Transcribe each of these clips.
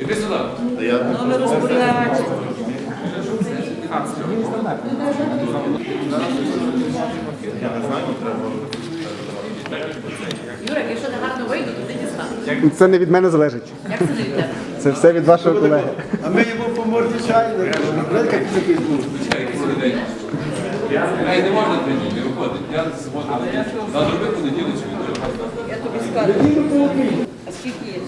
Іди сюди. Номер розпорядження. Юрик, якщо не гарно Це не від мене залежить. Як це не від тебе? Це все від вашого колеги. А ми йому по морді? Ей, не можна три дні, не виходить. Я. Треба робити понеділок чи. Я тобі скажу. А скільки є?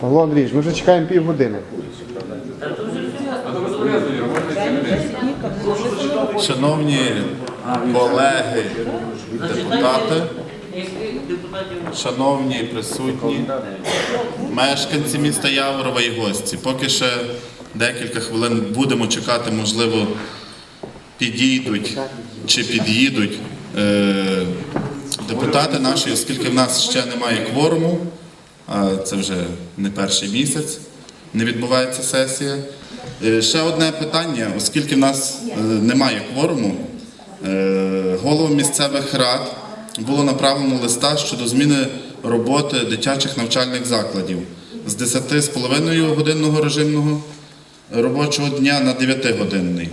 Павло Андрійович, ми вже чекаємо півгодини. А то безполезно, Юра, можна і цілий день. Шановні колеги депутати, шановні присутні, мешканці міста Яворова і гості. Поки ще декілька хвилин будемо чекати, можливо, підійдуть чи під'їдуть е, депутати наші, оскільки в нас ще немає кворуму, а це вже не перший місяць, не відбувається сесія. Е, Ще одне питання, оскільки в нас е, немає кворуму, головам місцевих рад було направлено листа щодо зміни роботи дитячих навчальних закладів з 10,5 годинного режимного робочого дня на 9-годинний.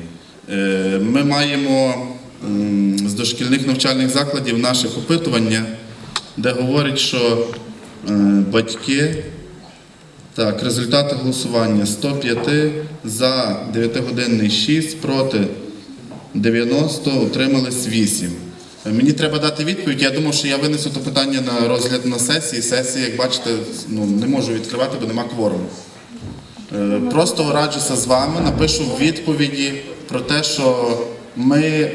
Е, Ми маємо з дошкільних навчальних закладів наше опитування, де говорить, що е, батьки так, результати голосування 105 за 9-годинний 6, проти 90, утримались 8. Мені треба дати відповідь. Я думав, що я винесу це питання на розгляд на сесії. Сесії, як бачите, ну, не можу відкривати, бо нема кворуму. Е, Просто раджуся з вами, напишу відповіді про те, що ми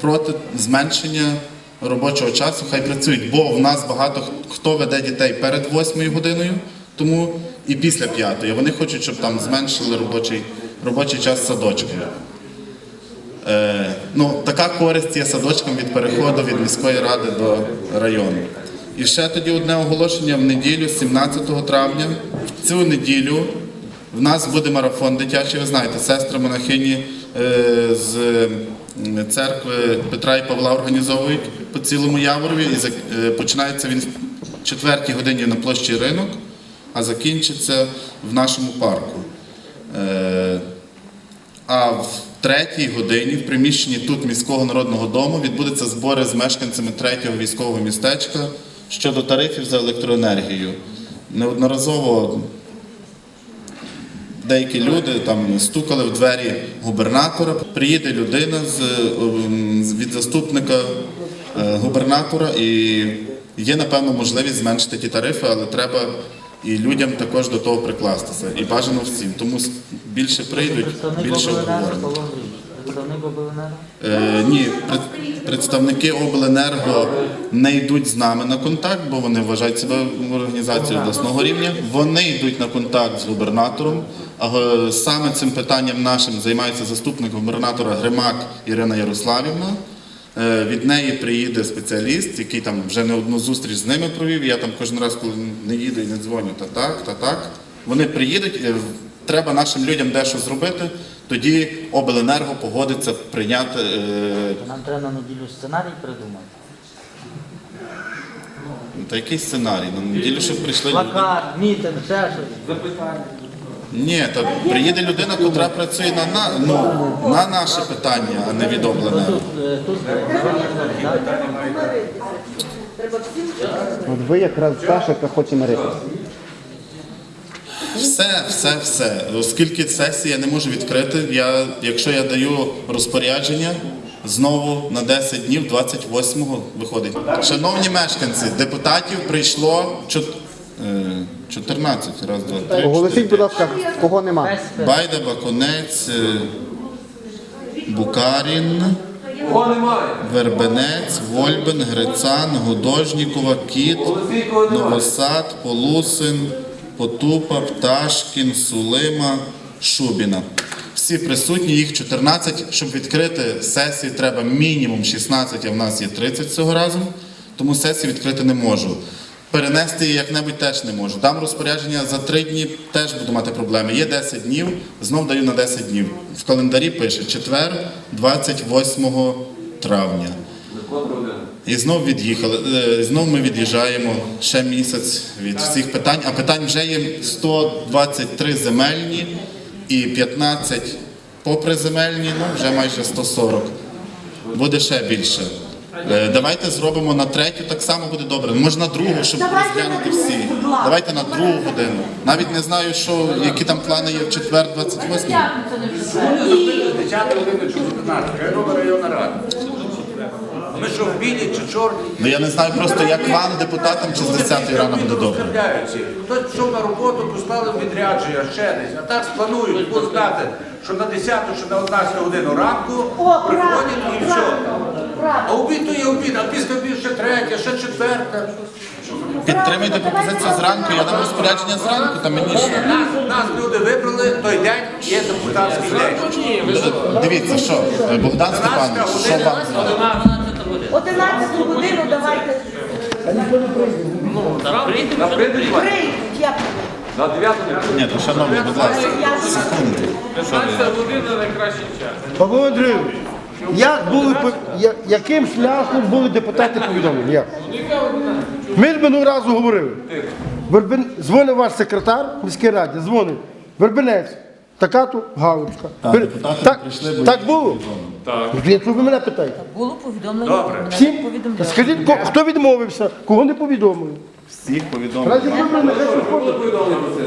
проти зменшення робочого часу, хай працюють, бо в нас багато хто веде дітей перед 8 годиною, тому і після 5. Вони хочуть, щоб там зменшили робочий, робочий час садочків. Е, ну, така користь є садочком від переходу від міської ради до району. І ще тоді одне оголошення в неділю, 17 травня. Цю неділю в нас буде марафон дитячий, ви знаєте, сестри монахині е, з церкви Петра і Павла організовують по цілому Яворові. І е, починається він в четвертій годині на площі ринок, а закінчиться в нашому парку. А третій годині в приміщенні тут міського народного дому відбудуться збори з мешканцями третього військового містечка щодо тарифів за електроенергію. Неодноразово деякі люди там стукали в двері губернатора. Приїде людина з, ем, від заступника е, губернатора і є, напевно, можливість зменшити ті тарифи, але треба і людям також до того прикластися. І бажано всім. Тому більше прийдуть, більше обговоримо. Представник обленерго? Е, ні, представники обленерго не йдуть з нами на контакт, бо вони вважають себе організацією обласного рівня. Вони йдуть на контакт з губернатором. А е, саме цим питанням нашим займається заступник губернатора Гримак Ірина Ярославівна. Е, Від неї приїде спеціаліст, який там вже не одну зустріч з ними провів. Я там кожен раз, коли не їду і не дзвоню, та так, та так. Вони приїдуть, е, треба нашим людям дещо зробити. Тоді обленерго погодиться прийняти. е, Нам треба на неділю сценарій придумати. Та який сценарій? На неділю, щоб прийшли. Плакат, мітинг, ще щось. Ні, та приїде людина, яка працює на, на, ну, на наше питання, а не від обленерго. Тут, е, тут так? От ви якраз та, яка хоче миритися. Все, все, все. Оскільки сесія не можу відкрити, я, якщо я даю розпорядження, знову на 10 днів, 28-го виходить. Шановні мешканці, депутатів прийшло чот- е, 14, раз, два, три. Оголосіть, чотири, будь ласка, кого нема. Байда, Баконець, е, Букарін, Кого немає? Вербенець, Вольбен, Грицан, Гудожнікова, Кіт, Новосад, Полусин, Потупа, Пташкін, Сулима, Шубіна. Всі присутні, їх 14. Щоб відкрити сесію, треба мінімум 16, а в нас є 30 цього разу. тому сесію відкрити не можу. Перенести як-небудь теж не можу. Дам розпорядження за три дні, теж буду мати проблеми. Є 10 днів, знов даю на 10 днів. В календарі пише четвер, 28 травня. І знов від'їхали. Е, Знов ми від'їжджаємо ще місяць від всіх питань. А питань вже є 123 земельні і 15 поприземельні, ну вже майже 140. Буде ще більше. Е, Давайте зробимо на третю, так само буде добре. Може на другу, щоб Давайте розглянути на другу, всі. будь ласка. Давайте на другу годину. Навіть не знаю, що, які там плани є в четвер, 28 10 години чи 15, хай робить районна рада. Ми що в білі чи чорні? Ну я не знаю просто, як вам, депутатам, чи з 10 рано буде добре. Хтось пішов на роботу, поставив відрядження, ще десь. А так спланують, будуть знати, що на 10 чи на 11 годину ранку О, приходять і все. А обід то є обід, а після обід ще третя, ще четверта. Підтримайте пропозицію зранку, я дам розпорядження зранку, та мені що. Нас, нас люди вибрали, той день є депутатський день. Дивіться, що е, Богдан Степанович, що вам знати? 11 годину давайте На прийде Іван? прийдуть. Я На 9 Ні, то шановні, будь ласка, секунду. 15 година найкращий час. Павло Андрійович, як були, я- яким шляхом були депутати повідомлені? Як? Ми ж минулого разу говорили. Вербен... Дзвонив ваш секретар міської ради, дзвонив. Вербенець, така-то галочка. Вер- так, прийшли, так було? Так. Якщо ви мене питаєте. Було повідомлення, Добре. Всім? Скажіть, ко- хто відмовився, кого не повідомили? Всіх повідомлень.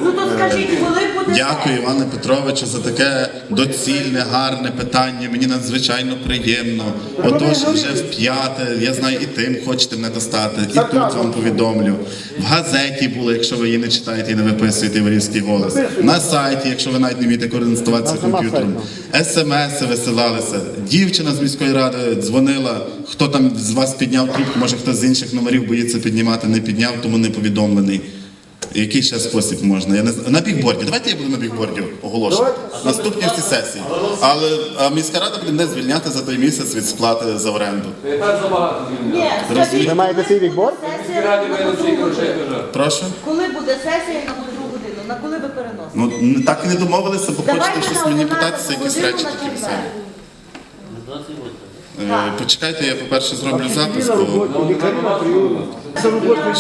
Ну то скажіть, коли буде Дякую, Іване Петровичу, за таке доцільне, гарне питання. Мені надзвичайно приємно. Отож, вже в п'яте, я знаю, і тим хочете мене достати, і тут вам повідомлю. В газеті було, якщо ви її не читаєте і не виписуєте Єврейський голос. На сайті, якщо ви навіть не вмієте користуватися комп'ютером. СМС висилалися. Дівчина з міської ради дзвонила. Хто там з вас підняв трубку, може хтось з інших номерів боїться піднімати, не підняв, тому не повідомлений. Який ще спосіб можна? Я не знаю. На бікборді. Давайте я буду на бікборді оголошувати. Наступні всі сесії. Але а міська рада буде не звільняти за той місяць від сплати за оренду. Так забагато. Ні, Ви маєте свій бікборд? Прошу. Коли буде сесія на котру годину? На коли ви переносите? Ну так і не домовилися, бо хочете щось мені питатися, якісь речі на такі четвер. Е, Почекайте, я по-перше зроблю запис.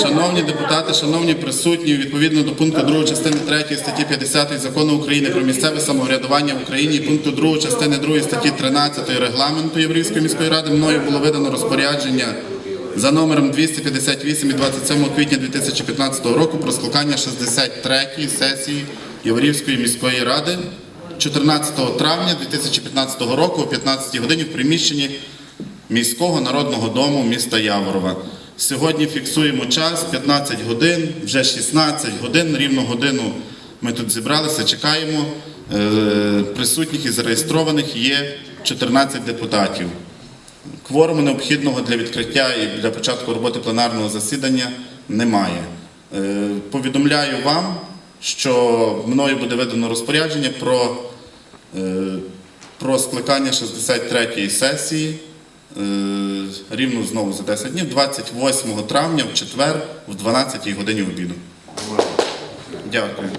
Шановні депутати, шановні присутні, відповідно до пункту 2 частини 3 статті 50 закону України про місцеве самоврядування в Україні і пункту 2 частини 2 статті 13 регламенту Єврейської міської ради мною було видано розпорядження за номером 258 від 27 квітня 2015 року про скликання 63-ї сесії Єврейської міської ради 14 травня 2015 року о 15 годині в приміщенні міського народного дому міста Яворова. Сьогодні фіксуємо час 15 годин, вже 16 годин, рівно годину ми тут зібралися, чекаємо. Е, Присутніх і зареєстрованих є 14 депутатів. Кворуму необхідного для відкриття і для початку роботи пленарного засідання немає. Е, Повідомляю вам, що мною буде видано розпорядження про, е, про скликання 63-ї сесії рівно знову за 10 днів, 28 травня в четвер в 12 годині обіду. Дякую.